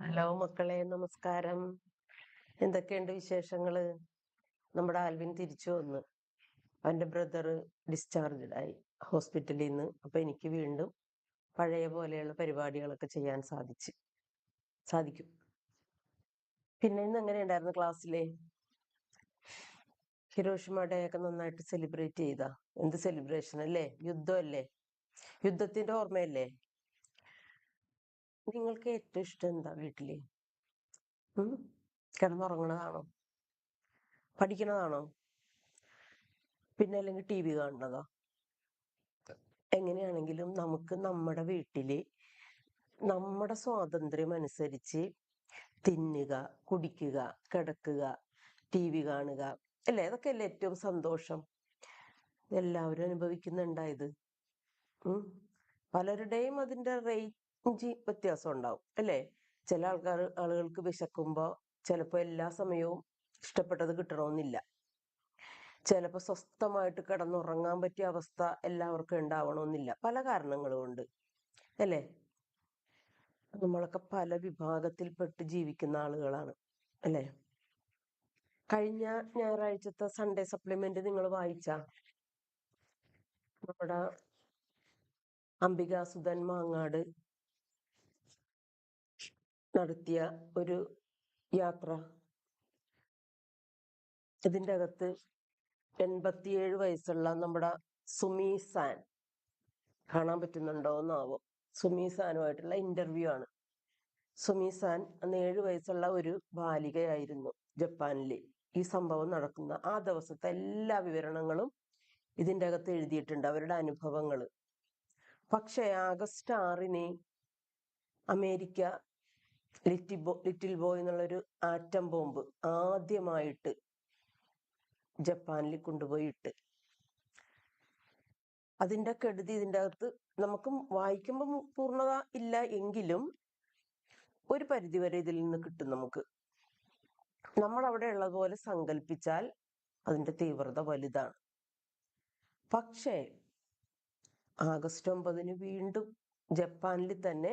Hello മക്കളെ നമസ്കാരം. എന്തൊക്കെയുണ്ട് വിശേഷങ്ങൾ? നമ്മുടെ ആൽവിൻ തിരിച്ചു വന്ന്. അവന്റെ ബ്രദർ ഡിസ്ചാർജ്ഡ് ആയി ഹോസ്പിറ്റലിൽ നിന്ന് അപ്പൊ എനിക്ക് വീണ്ടും പഴയ പോലെയുള്ള പരിപാടികളൊക്കെ ചെയ്യാൻ സാധിച്ചു. സാധിക്കും. പിന്നെ ഇന്ന് എങ്ങനെ ഉണ്ടായിരുന്നു ക്ലാസ്സിലെ? ഹിരോഷിമ ഡേ ഒക്കെ നന്നായിട്ട് സെലിബ്രേറ്റ് ചെയ്ത? എന്ത് സെലിബ്രേഷൻ അല്ലേ? യുദ്ധമല്ലേ യുദ്ധത്തിന്റെ ഓർമ്മയല്ലേ? നിങ്ങൾക്ക് ഏറ്റവും ഇഷ്ടം എന്താ വീട്ടിൽ? ഉം? കിടന്നുറങ്ങണതാണോ? പഠിക്കണതാണോ? പിന്നെ അല്ലെങ്കിൽ ടി വി കാണുന്നതോ? എങ്ങനെയാണെങ്കിലും നമുക്ക് നമ്മുടെ വീട്ടിൽ നമ്മുടെ സ്വാതന്ത്ര്യം അനുസരിച്ച് തിന്നുക കുടിക്കുക കിടക്കുക ടി വി കാണുക. അല്ലേ? അതൊക്കെയല്ലേ ഏറ്റവും സന്തോഷം. എല്ലാവരും അനുഭവിക്കുന്നുണ്ടായത് ഉം. പലരുടെയും അതിന്റെ റേഞ്ച് വ്യത്യാസം ഉണ്ടാവും അല്ലേ? ചില ആൾക്കാർ ആളുകൾക്ക് വിശക്കുമ്പോൾ ചിലപ്പോൾ എല്ലാ സമയവും ഇഷ്ടപ്പെട്ടത് കിട്ടണമെന്നില്ല ചിലപ്പോൾ സ്വസ്ഥമായിട്ട് കിടന്നുറങ്ങാൻ പറ്റിയ അവസ്ഥ എല്ലാവർക്കും ഉണ്ടാവണമെന്നില്ല പല കാരണങ്ങളും ഉണ്ട് അല്ലേ? നമ്മളൊക്കെ പല വിഭാഗത്തിൽപ്പെട്ട് ജീവിക്കുന്ന ആളുകളാണ് അല്ലേ? കഴിഞ്ഞ ഞായറാഴ്ചത്തെ സൺഡേ സപ്ലിമെന്റ് നിങ്ങൾ വായിച്ച? നമ്മുടെ അംബികാസുധൻ മാങ്ങാട് നടത്തിയ ഒരു യാത്ര. ഇതിന്റെ അകത്ത് എൺപത്തിയേഴ് വയസ്സുള്ള നമ്മുടെ സുമി സാൻ. കാണാൻ പറ്റുന്നുണ്ടോ എന്നാവോ സുമി സാനുമായിട്ടുള്ള ഇന്റർവ്യൂ ആണ്. സുമി സാൻ അന്ന് ഏഴ് വയസ്സുള്ള ഒരു ബാലികയായിരുന്നു ജപ്പാനിൽ ഈ സംഭവം നടക്കുന്ന ആ ദിവസത്തെ എല്ലാ വിവരണങ്ങളും ഇതിന്റെ അകത്ത് എഴുതിയിട്ടുണ്ട് അവരുടെ അനുഭവങ്ങൾ പക്ഷേ ആഗസ്റ്റ് ആറിന് America little bo little boy എന്നുള്ളൊരു ആറ്റം ബോംബ് ആദ്യമായിട്ട് ജപ്പാനിൽ കൊണ്ടുപോയി ഇട്ട് അതിന്റെ കെടുതി ഇതിന്റെ അകത്ത് നമുക്ക് വായിക്കുമ്പം പൂർണത ഇല്ല എങ്കിലും ഒരു പരിധി വരെ ഇതിൽ നിന്ന് കിട്ടും നമുക്ക്. നമ്മൾ അവിടെ ഉള്ളതുപോലെ സങ്കല്പിച്ചാൽ അതിന്റെ തീവ്രത വലുതാണ്. പക്ഷേ ആഗസ്റ്റ് ഒമ്പതിന് വീണ്ടും ജപ്പാനിൽ തന്നെ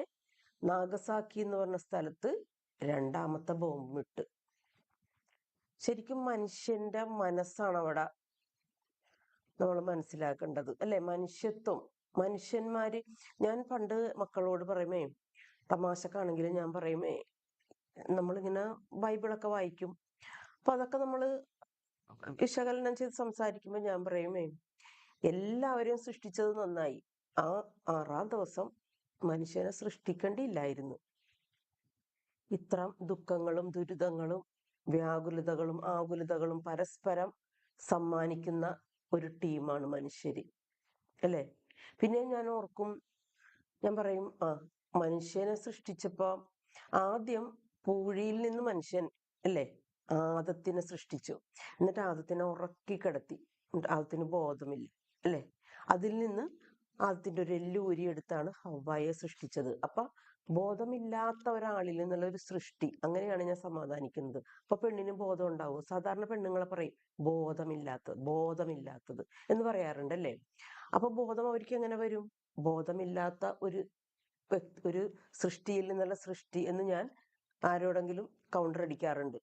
നാഗസാക്കി എന്ന് പറഞ്ഞ സ്ഥലത്ത് രണ്ടാമത്തെ ബോംബ് ഇട്ട്. ശരിക്കും മനുഷ്യന്റെ മനസ്സാണ് അവിടെ നമ്മൾ മനസ്സിലാക്കേണ്ടത്. അല്ലെ? മനുഷ്യത്വം. മനുഷ്യന്മാര് ഞാൻ പണ്ട് മക്കളോട് പറയുമേ തമാശക്കാണെങ്കിലും ഞാൻ പറയുമേ നമ്മളിങ്ങനെ ബൈബിളൊക്കെ വായിക്കും. അപ്പൊ അതൊക്കെ നമ്മൾ വിശകലനം ചെയ്ത് സംസാരിക്കുമ്പോൾ ഞാൻ പറയുമേ എല്ലാവരെയും സൃഷ്ടിച്ചത് നന്നായി. ആ ആറാം ദിവസം മനുഷ്യനെ സൃഷ്ടിക്കേണ്ടിയില്ലായിരുന്നു. ഇത്ര ദുഃഖങ്ങളും ദുരിതങ്ങളും വ്യാകുലതകളും ആകുലതകളും പരസ്പരം സമ്മാനിക്കുന്ന ഒരു ടീമാണ് മനുഷ്യര്. അല്ലേ? പിന്നെ ഞാൻ ഓർക്കും ഞാൻ പറയും ആ മനുഷ്യനെ സൃഷ്ടിച്ചപ്പോ ആദ്യം പൂഴിയിൽ നിന്ന് മനുഷ്യൻ അല്ലേ? ആദത്തിനെ സൃഷ്ടിച്ചു. എന്നിട്ട് ആദത്തിനെ ഉറക്കി കിടത്തി. ആദത്തിന് ബോധമില്ല. അല്ലേ? അതിൽ നിന്ന് ആദത്തിന്റെ ഒരു എല്ല് ഊരിയെടുത്താണ് ഹവ്വായെ സൃഷ്ടിച്ചത്. അപ്പൊ ബോധമില്ലാത്ത ഒരാളിൽ നിന്നുള്ള ഒരു സൃഷ്ടി. അങ്ങനെയാണ് ഞാൻ സമാധാനിക്കുന്നത്. അപ്പൊ പെണ്ണിന് ബോധം ഉണ്ടാവും? സാധാരണ പെണ്ണുങ്ങളെ പറയും ബോധമില്ലാത്തത് ബോധമില്ലാത്തത് എന്ന് പറയാറുണ്ട് അല്ലേ അപ്പൊ ബോധം അവർക്ക് എങ്ങനെ വരും? ബോധമില്ലാത്ത ഒരു ഒരു സൃഷ്ടിയിൽ നിന്നുള്ള സൃഷ്ടി എന്ന് ഞാൻ ആരോടെങ്കിലും കൗണ്ടർ അടിക്കാറുണ്ട്.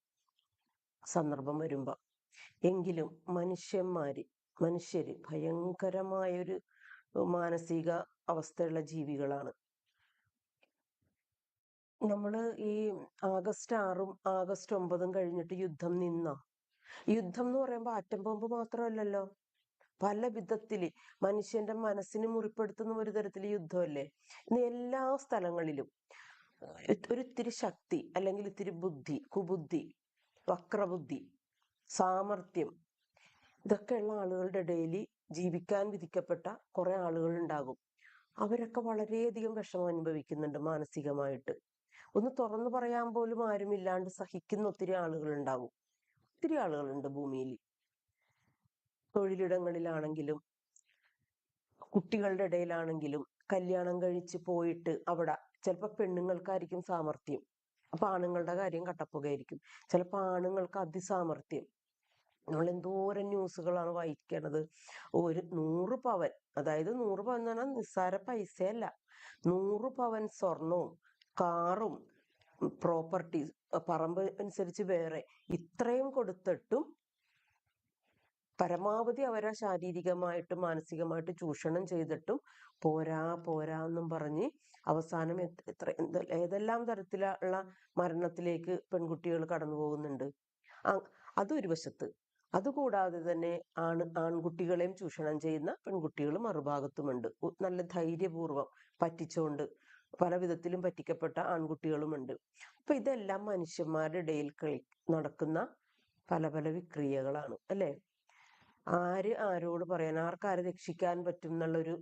സന്ദർഭം വരുമ്പോ. എങ്കിലും മനുഷ്യന്മാര് മനുഷ്യര് ഭയങ്കരമായൊരു മാനസിക അവസ്ഥയുള്ള ജീവികളാണ്. നമ്മൾ ഈ ആഗസ്റ്റ് ആറും ആഗസ്റ്റ് ഒമ്പതും കഴിഞ്ഞിട്ട് യുദ്ധം നിന്ന യുദ്ധം എന്ന് പറയുമ്പോൾ ആറ്റം ബോംബ് മാത്രമല്ലല്ലോ. പല വിധത്തിൽ മനുഷ്യന്റെ മനസ്സിന് മുറിപ്പെടുത്തുന്ന ഒരു തരത്തിൽ യുദ്ധമല്ലേ? ഇന്ന് എല്ലാ സ്ഥലങ്ങളിലും ഒരു ഇത്തിരി ശക്തി അല്ലെങ്കിൽ ഇത്തിരി ബുദ്ധി കുബുദ്ധി വക്രബുദ്ധി സാമർഥ്യം ഇതൊക്കെയുള്ള ആളുകളുടെ ഇടയിൽ ജീവിക്കാൻ വിധിക്കപ്പെട്ട കുറെ ആളുകൾ ഉണ്ടാകും അവരൊക്കെ വളരെയധികം വിഷമം അനുഭവിക്കുന്നുണ്ട് മാനസികമായിട്ട്. ഒന്ന് തുറന്നു പറയാൻ പോലും ആരുമില്ലാണ്ട് സഹിക്കുന്ന ഒത്തിരി ആളുകൾ ഉണ്ടാകും ഒത്തിരി ആളുകളുണ്ട് ഭൂമിയിൽ തൊഴിലിടങ്ങളിലാണെങ്കിലും കുട്ടികളുടെ ഇടയിലാണെങ്കിലും കല്യാണം കഴിച്ച് പോയിട്ട് അവിടെ ചിലപ്പോൾ പെണ്ണുങ്ങൾക്കായിരിക്കും സാമർത്ഥ്യം അപ്പൊ ആണുങ്ങളുടെ കാര്യം കട്ടപ്പുകയായിരിക്കും. ചിലപ്പോൾ ആണുങ്ങൾക്ക് അതിസാമർത്ഥ്യം നമ്മൾ എന്തോരം ന്യൂസുകളാണ് വായിക്കേണ്ടത് ഒരു നൂറ് പവൻ അതായത് നൂറ് പവൻ എന്ന് പറഞ്ഞാൽ നിസ്സാര പൈസയല്ല. നൂറ് പവൻ സ്വർണവും കാറും പ്രോപ്പർട്ടീസ് പറമ്പ് അനുസരിച്ച് വേറെ ഇത്രയും കൊടുത്തിട്ടും പരമാവധി അവരെ ശാരീരികമായിട്ടും മാനസികമായിട്ട് ചൂഷണം ചെയ്തിട്ടും പോരാ പോരാ എന്നും പറഞ്ഞ് അവസാനം എത്ര ഏതെല്ലാം തരത്തിലുള്ള മരണത്തിലേക്ക് പെൺകുട്ടികൾ കടന്നു പോകുന്നുണ്ട് അതൊരു വശത്ത്. അതുകൂടാതെ തന്നെ ആണ് ആൺകുട്ടികളെയും ചൂഷണം ചെയ്യുന്ന പെൺകുട്ടികൾ മറുഭാഗത്തുമുണ്ട്. നല്ല ധൈര്യപൂർവം പറ്റിച്ചുകൊണ്ട് പല വിധത്തിലും പറ്റിക്കപ്പെട്ട ആൺകുട്ടികളുമുണ്ട്. അപ്പൊ ഇതെല്ലാം മനുഷ്യന്മാരുടെ ഇടയിൽ കളി നടക്കുന്ന പല പല വിക്രിയകളാണ് അല്ലെ? ആര് ആരോട് പറയാൻ ആർക്കാരെ രക്ഷിക്കാൻ പറ്റും എന്നുള്ളൊരു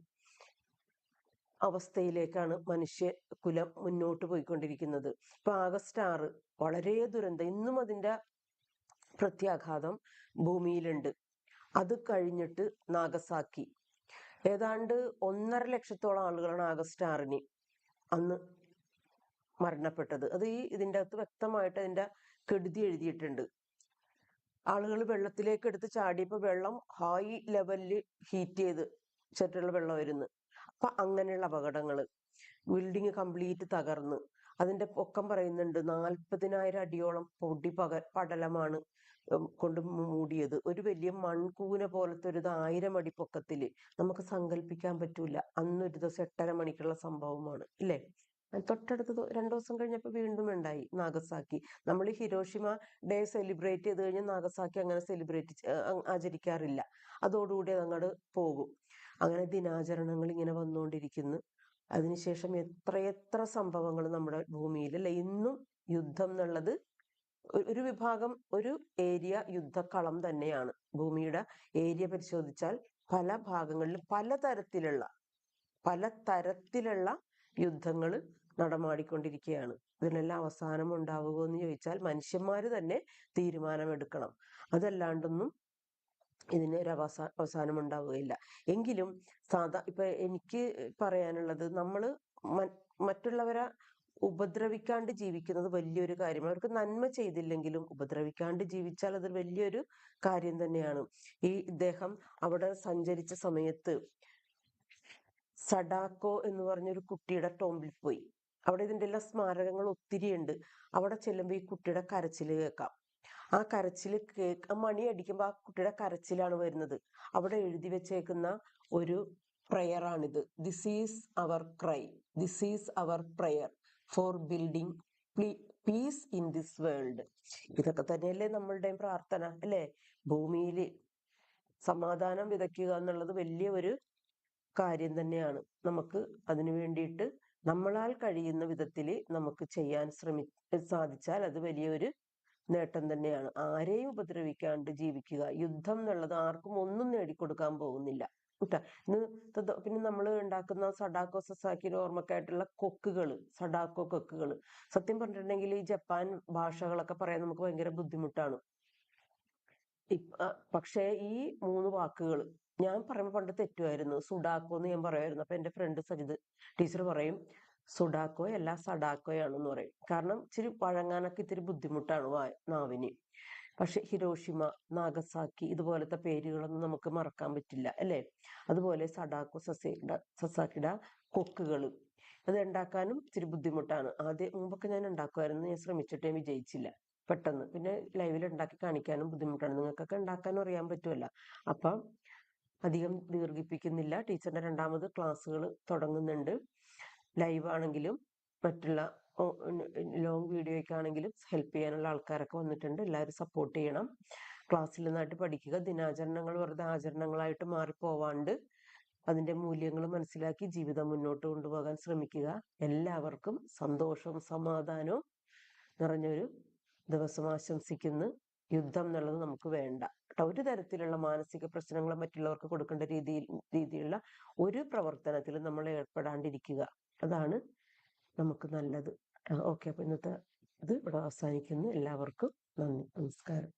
അവസ്ഥയിലേക്കാണ് മനുഷ്യ കുലം മുന്നോട്ട് പോയിക്കൊണ്ടിരിക്കുന്നത്. ഇപ്പൊ ആഗസ്റ്റ് ആറ് വളരെ ദുരന്തം. ഇന്നും അതിന്റെ പ്രത്യാഘാതം ഭൂമിയിലുണ്ട്. അത് കഴിഞ്ഞിട്ട് നാഗസാക്കി. ഏതാണ്ട് ഒന്നര ലക്ഷത്തോളം ആളുകളാണ് ആഗസ്റ്റ് ആറിന് അന്ന് മരണപ്പെട്ടത്. അത് ഈ ഇതിന്റെ അകത്ത് വ്യക്തമായിട്ട് അതിന്റെ കെടുതി എഴുതിയിട്ടുണ്ട്. ആളുകൾ വെള്ളത്തിലേക്ക് എടുത്ത് ചാടിയപ്പോൾ വെള്ളം ഹൈ ലെവലിൽ ഹീറ്റ് ചെയ്ത് ചെറ്റുള്ള വെള്ളം വരുന്നു. അപ്പൊ അങ്ങനെയുള്ള അപകടങ്ങൾ ബിൽഡിങ് കംപ്ലീറ്റ് തകർന്ന്. അതിന്റെ പൊക്കം പറയുന്നുണ്ട് നാൽപ്പതിനായിരം അടിയോളം പൊടി പക പടലമാണ് കൊണ്ട് മൂടിയത്. ഒരു വലിയ മൺകൂന പോലത്തെ ഒരു ആയിരം അടി പൊക്കത്തിൽ നമുക്ക് സങ്കല്പിക്കാൻ പറ്റൂല. അന്നൊരു ദിവസം എട്ടര മണിക്കുള്ള സംഭവമാണ് ഇല്ലേ? തൊട്ടടുത്ത രണ്ട് രണ്ടു ദിവസം കഴിഞ്ഞപ്പോൾ വീണ്ടും ഉണ്ടായി നാഗസാക്കി. നമ്മൾ ഹിരോഷിമ ഡേ സെലിബ്രേറ്റ് ചെയ്ത് കഴിഞ്ഞാൽ നാഗസാക്കി അങ്ങനെ സെലിബ്രേറ്റ് ആചരിക്കാറില്ല. അതോടുകൂടി അങ്ങോട്ട് പോകും. അങ്ങനെ ദിനാചരണങ്ങൾ ഇങ്ങനെ വന്നുകൊണ്ടിരിക്കുന്നു അതിനുശേഷം എത്രയെത്ര സംഭവങ്ങൾ നമ്മുടെ ഭൂമിയിൽ അല്ലെ ഇന്നും യുദ്ധം എന്നുള്ളത് ഒരു വിഭാഗം ഒരു ഏരിയ യുദ്ധക്കളം തന്നെയാണ്. ഭൂമിയുടെ ഏരിയ പരിശോധിച്ചാൽ പല ഭാഗങ്ങളിലും പലതരത്തിലുള്ള പല തരത്തിലുള്ള യുദ്ധങ്ങൾ നടമാടിക്കൊണ്ടിരിക്കുകയാണ് ഇതിനെല്ലാം അവസാനം ഉണ്ടാവുക എന്ന് ചോദിച്ചാൽ മനുഷ്യന്മാർ തന്നെ തീരുമാനമെടുക്കണം. അതല്ലാണ്ടൊന്നും ഇതിന് ഒരു അവസാന അവസാനം ഉണ്ടാവുകയില്ല എങ്കിലും സാധാ ഇപ്പൊ എനിക്ക് പറയാനുള്ളത് നമ്മൾ മറ്റുള്ളവരെ ഉപദ്രവിക്കാണ്ട് ജീവിക്കുന്നത് വലിയൊരു കാര്യമാണ്. അവർക്ക് നന്മ ചെയ്തില്ലെങ്കിലും ഉപദ്രവിക്കാണ്ട് ജീവിച്ചാൽ അത് വലിയൊരു കാര്യം തന്നെയാണ്. ഈ ഇദ്ദേഹം അവിടെ സഞ്ചരിച്ച സമയത്ത് സഡാക്കോ എന്ന് പറഞ്ഞൊരു കുട്ടിയുടെ ടോമ്പിൽ പോയി അവിടെ ഇതിന്റെ എല്ലാം സ്മാരകങ്ങൾ ഒത്തിരി ഉണ്ട് അവിടെ ചെല്ലുമ്പോൾ ഈ കുട്ടിയുടെ കരച്ചിൽ കേൾക്കാം. ആ കരച്ചിൽ കേക്ക് മണി അടിക്കുമ്പോൾ ആ കുട്ടിയുടെ കരച്ചിലാണ് വരുന്നത്. അവിടെ എഴുതി വെച്ചേക്കുന്ന ഒരു പ്രയറാണിത് this is our cry this is our prayer for building peace in this world ഇതൊക്കെ തന്നെയല്ലേ നമ്മളുടെയും പ്രാർത്ഥന അല്ലേ? ഭൂമിയിൽ സമാധാനം വിതയ്ക്കുക എന്നുള്ളത് വലിയ ഒരു കാര്യം തന്നെയാണ്. നമുക്ക് അതിനു വേണ്ടിയിട്ട് നമ്മളാൽ കഴിയുന്ന വിധത്തിൽ നമുക്ക് ചെയ്യാൻ ശ്രമി സാധിച്ചാൽ അത് വലിയൊരു നേട്ടം തന്നെയാണ്. ആരെയും ഉപദ്രവിക്കാണ്ട് ജീവിക്കുക. യുദ്ധം എന്നുള്ളത് ആർക്കും ഒന്നും നേടിക്കൊടുക്കാൻ പോകുന്നില്ല. ഇന്ന് പിന്നെ നമ്മൾ ഉണ്ടാക്കുന്ന സഡാക്കോ സസാക്കിന് ഓർമ്മക്കായിട്ടുള്ള കൊക്കുകൾ സഡാക്കോ കൊക്കുകൾ സത്യം പറഞ്ഞിട്ടുണ്ടെങ്കിൽ ഈ ജപ്പാൻ ഭാഷകളൊക്കെ പറയാൻ നമുക്ക് ഭയങ്കര ബുദ്ധിമുട്ടാണ്. പക്ഷേ ഈ മൂന്ന് വാക്കുകൾ ഞാൻ പറയുമ്പോൾ പണ്ട് തെറ്റുമായിരുന്നു സുഡാക്കോ എന്ന് ഞാൻ പറയുമായിരുന്നു അപ്പൊ എന്റെ ഫ്രണ്ട് സജിത് ടീച്ചർ പറയും സുഡാക്കോ അല്ല സഡാക്കോയാണെന്ന് പറയും. കാരണം ഇച്ചിരി വഴങ്ങാനൊക്കെ ഇത്തിരി ബുദ്ധിമുട്ടാണ് വാ നാവിന്. പക്ഷെ ഹിരോഷിമ നാഗസാക്കി ഇതുപോലത്തെ പേരുകളൊന്നും നമുക്ക് മറക്കാൻ പറ്റില്ല അല്ലേ? അതുപോലെ സഡാക്കോ സസേഡ സസാക്കിട കൊക്കുകൾ അത് ഉണ്ടാക്കാനും ഇച്ചിരി ബുദ്ധിമുട്ടാണ്. ആദ്യം മുമ്പൊക്കെ ഞാൻ ഉണ്ടാക്കുമായിരുന്നു. ഞാൻ ശ്രമിച്ചിട്ടേ വിജയിച്ചില്ല. പെട്ടെന്ന്. പിന്നെ ലൈവിൽ ഉണ്ടാക്കി കാണിക്കാനും ബുദ്ധിമുട്ടാണ്. നിങ്ങൾക്കൊക്കെ ഉണ്ടാക്കാനും അറിയാൻ പറ്റുമല്ല. അപ്പം അധികം ദീർഘിപ്പിക്കുന്നില്ല. ടീച്ചറിന്റെ രണ്ടാമത് ക്ലാസ്സുകൾ തുടങ്ങുന്നുണ്ട്. ലൈവ് ആണെങ്കിലും മറ്റുള്ള ലോങ് വീഡിയോയ്ക്കാണെങ്കിലും ഹെൽപ്പ് ചെയ്യാനുള്ള ആൾക്കാരൊക്കെ വന്നിട്ടുണ്ട്. എല്ലാവരും സപ്പോർട്ട് ചെയ്യണം. ക്ലാസ്സിൽ നിന്നായിട്ട് പഠിക്കുക. ദിനാചരണങ്ങൾ വെറുതെ ആചരണങ്ങളായിട്ട് മാറിപ്പോവാണ്ട് അതിന്റെ മൂല്യങ്ങൾ മനസ്സിലാക്കി ജീവിതം മുന്നോട്ട് കൊണ്ടുപോകാൻ ശ്രമിക്കുക. എല്ലാവർക്കും സന്തോഷവും സമാധാനവും നിറഞ്ഞൊരു ദിവസം ആശംസിക്കുന്നു. യുദ്ധം എന്നുള്ളത് നമുക്ക് വേണ്ട. കേട്ടോ ഒരു തരത്തിലുള്ള മാനസിക പ്രശ്നങ്ങൾ മറ്റുള്ളവർക്ക് കൊടുക്കേണ്ട രീതിയിൽ രീതിയിലുള്ള ഒരു പ്രവർത്തനത്തിലും നമ്മൾ ഏർപ്പെടാണ്ടിരിക്കുക. അതാണ് നമുക്ക് നല്ലത്. ഓക്കെ. അപ്പൊ ഇന്നത്തെ ഇത് ഇവിടെ അവസാനിക്കുന്നു. എല്ലാവർക്കും നന്ദി. നമസ്കാരം.